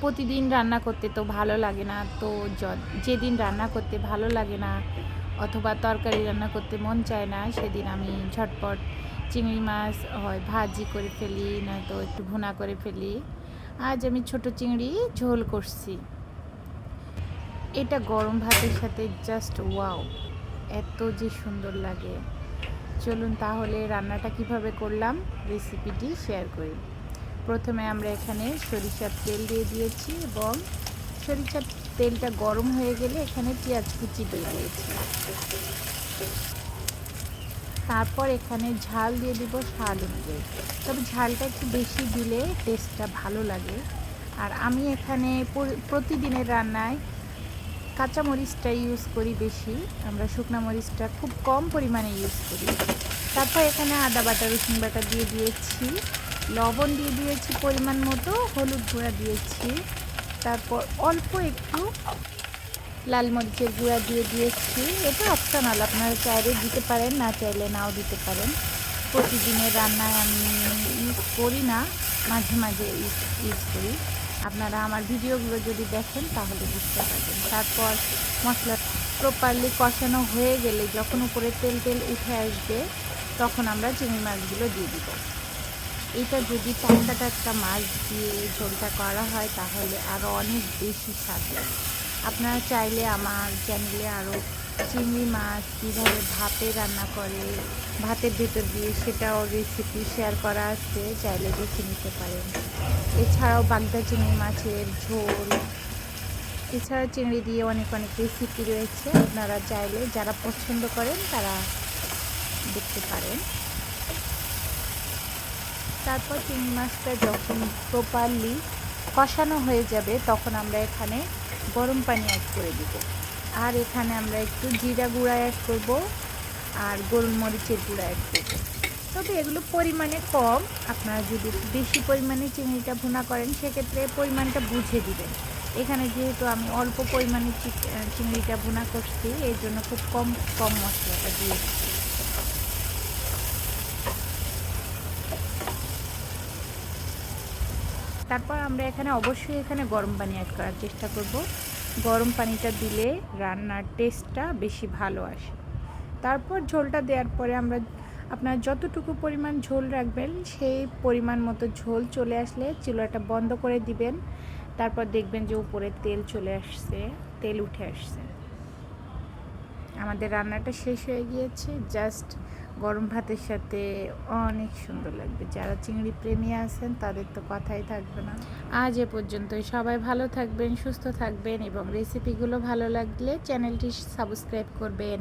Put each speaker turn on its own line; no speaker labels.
প্রতিদিন রান্না করতে তো ভালো লাগে না। তো যেদিন রান্না করতে ভালো লাগে না অথবা তরকারি রান্না করতে মন চায় না, সেদিন আমি ঝটপট চিংড়ি মাছ হয় ভাজি করে ফেলি, নয়তো একটু ভুনা করে ফেলি। আজ আমি ছোট চিংড়ি ঝোল করছি। এটা গরম ভাতের সাথে জাস্ট ওয়াও এত যে সুন্দর লাগে। চলুন তাহলে রান্নাটা কীভাবে করলাম রেসিপিটি শেয়ার করি। প্রথমে আমরা এখানে সরিষার তেল দিয়ে দিয়েছি এবং সরিষার তেলটা গরম হয়ে গেলে এখানে পেঁয়াজ কুচি দিয়ে দিয়েছি। তারপর এখানে ঝাল দিয়ে দিব স্বাদ অনুযায়ী। তবে ঝালটা একটু বেশি দিলে টেস্টটা ভালো লাগে। আর আমি এখানে প্রতিদিনের রান্নায় কাঁচা মরিচটা ইউজ করি বেশি। আমরা শুকনো মরিচটা খুব কম পরিমাণে ইউজ করি। তারপর এখানে আদা বাটা রসুন বাটা দিয়ে দিয়েছি। লবণ দিয়ে দিয়েছি পরিমাণ মতো, হলুদ গুঁড়া দিয়েছি। তারপর অল্প একটু লাল মরিচের গুঁড়া দিয়ে দিয়েছি। এটা অপশনাল আপনারা চাইলে দিতে পারেন, না চাইলে নাও দিতে পারেন। প্রতিদিনের রান্নায় আমি ইউজ করি না, মাঝে মাঝে ইউজ করি। আপনারা আমার ভিডিওগুলো যদি দেখেন, তাহলে বুঝতে পারবেন। তারপর মশলা প্রপারলি কষানো হয়ে গেলে যখন উপরে তেল তেল উঠে আসবে, তখন আমরা চিংড়ি মাছগুলো দিয়ে দিব। এটা যদি টাটকা টাটকা মাছ দিয়ে ঝোলটা করা হয়, তাহলে আরও অনেক বেশি স্বাদ লাগে। আপনারা চাইলে আমার চ্যানেলে আরও চিংড়ি মাছ কীভাবে ভাতে রান্না করে, ভাতের ভেতর দিয়ে সেটাও রেসিপি শেয়ার করা আছে, চাইলে দেখে নিতে পারেন। এছাড়াও বাগদা চিংড়ি মাছের ঝোল, এছাড়া চিংড়ি দিয়ে অনেক অনেক রেসিপি রয়েছে। আপনারা চাইলে যারা পছন্দ করেন তারা দেখতে পারেন। তারপর চিংড়ি মাছটা যখন প্রপারলি কষানো হয়ে যাবে, তখন আমরা এখানে গরম পানি অ্যাড করে দিব। আর এখানে আমরা একটু জিরা গুঁড়া অ্যাড করব আর গোলমরিচের গুঁড়া অ্যাড করব। তবে এগুলো পরিমাণে কম। আপনারা যদি বেশি পরিমাণে চিংড়িটা ভুনা করেন, সেক্ষেত্রে পরিমাণটা বুঝে দিবেন। এখানে যেহেতু আমি অল্প পরিমাণে চিংড়িটা ভুনা করছি এই জন্য খুব কম কম মশলাটা দিয়ে দিয়েছি তারপর আমরা এখানে অবশ্যই এখানে গরম পানি অ্যাড করার চেষ্টা করব। গরম পানিটা দিলে রান্নার টেস্টটা বেশি ভালো আসে। তারপর ঝোলটা দেওয়ার পরে আমরা, আপনার যতটুকু পরিমাণ ঝোল রাখবেন, সেই পরিমাণ মতো ঝোল চলে আসলে চুলাটা বন্ধ করে দিবেন। তারপর দেখবেন যে উপরে তেল চলে আসছে, তেল উঠে আসছে। আমাদের রান্নাটা শেষ হয়ে গিয়েছে। জাস্ট গরম ভাতের সাথে অনেক সুন্দর লাগবে। যারা চিংড়ি প্রেমী আছেন, তাদের তো কথাই থাকবে না। আজ এ পর্যন্তই। সবাই ভালো থাকবেন, সুস্থ থাকবেন এবং রেসিপিগুলো ভালো লাগলে চ্যানেলটি সাবস্ক্রাইব করবেন।